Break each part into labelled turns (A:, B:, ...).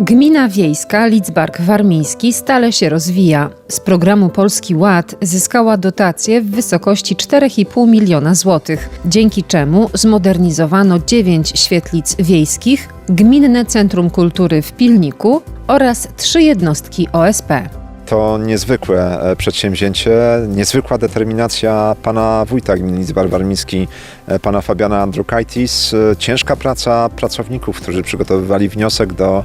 A: Gmina wiejska Lidzbark Warmiński stale się rozwija. Z programu Polski Ład zyskała dotację w wysokości 4,5 miliona złotych, dzięki czemu zmodernizowano 9 świetlic wiejskich, Gminne Centrum Kultury w Pilniku oraz trzy jednostki OSP.
B: To niezwykłe e, przedsięwzięcie, niezwykła determinacja pana wójta gminy Lidzbar Warmiński, e, pana Fabiana Andrukaitis, e, ciężka praca pracowników, którzy przygotowywali wniosek do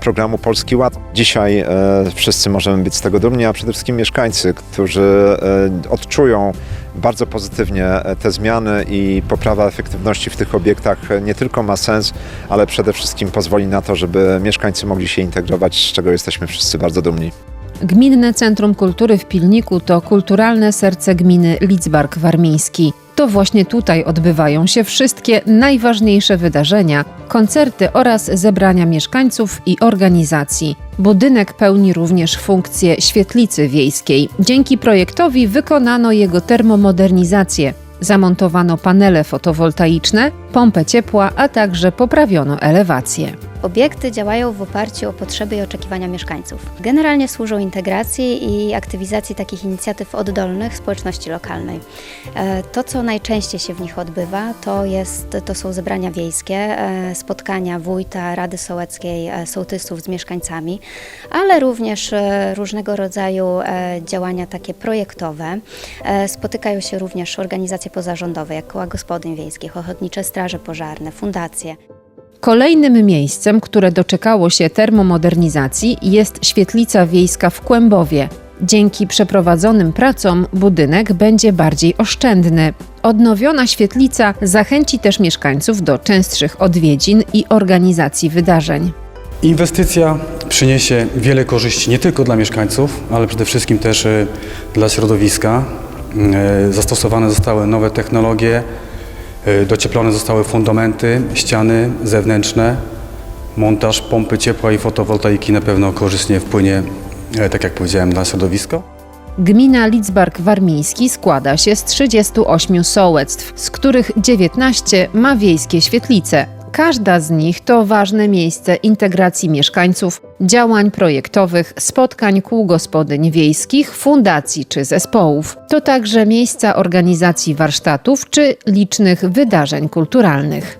B: programu Polski Ład. Dzisiaj wszyscy możemy być z tego dumni, a przede wszystkim mieszkańcy, którzy odczują bardzo pozytywnie te zmiany i poprawa efektywności w tych obiektach nie tylko ma sens, ale przede wszystkim pozwoli na to, żeby mieszkańcy mogli się integrować, z czego jesteśmy wszyscy bardzo dumni.
A: Gminne Centrum Kultury w Pilniku to kulturalne serce gminy Lidzbark Warmiński. To właśnie tutaj odbywają się wszystkie najważniejsze wydarzenia, koncerty oraz zebrania mieszkańców i organizacji. Budynek pełni również funkcję świetlicy wiejskiej. Dzięki projektowi wykonano jego termomodernizację. Zamontowano panele fotowoltaiczne, pompę ciepła, a także poprawiono elewację.
C: Obiekty działają w oparciu o potrzeby i oczekiwania mieszkańców. Generalnie służą integracji i aktywizacji takich inicjatyw oddolnych społeczności lokalnej. E, To, co najczęściej się w nich odbywa, to, jest, to są zebrania wiejskie, e, spotkania wójta, Rady Sołeckiej, e, sołtysów z mieszkańcami, ale również różnego rodzaju działania takie projektowe. Spotykają się również organizacje pozarządowe, jak koła gospodyń wiejskich, ochotnicze straże pożarne, fundacje.
A: Kolejnym miejscem, które doczekało się termomodernizacji, jest świetlica wiejska w Kłębowie. Dzięki przeprowadzonym pracom budynek będzie bardziej oszczędny. Odnowiona świetlica zachęci też mieszkańców do częstszych odwiedzin i organizacji wydarzeń.
D: Inwestycja przyniesie wiele korzyści nie tylko dla mieszkańców, ale przede wszystkim też e, dla środowiska. E, Zastosowane zostały nowe technologie, docieplone zostały fundamenty, ściany zewnętrzne. Montaż pompy ciepła i fotowoltaiki na pewno korzystnie wpłynie, e, tak jak powiedziałem, na środowisko.
A: Gmina Lidzbark Warmiński składa się z 38 sołectw, z których 19 ma wiejskie świetlice. Każda z nich to ważne miejsce integracji mieszkańców, działań projektowych, spotkań kół gospodyń wiejskich, fundacji czy zespołów. To także miejsca organizacji warsztatów czy licznych wydarzeń kulturalnych.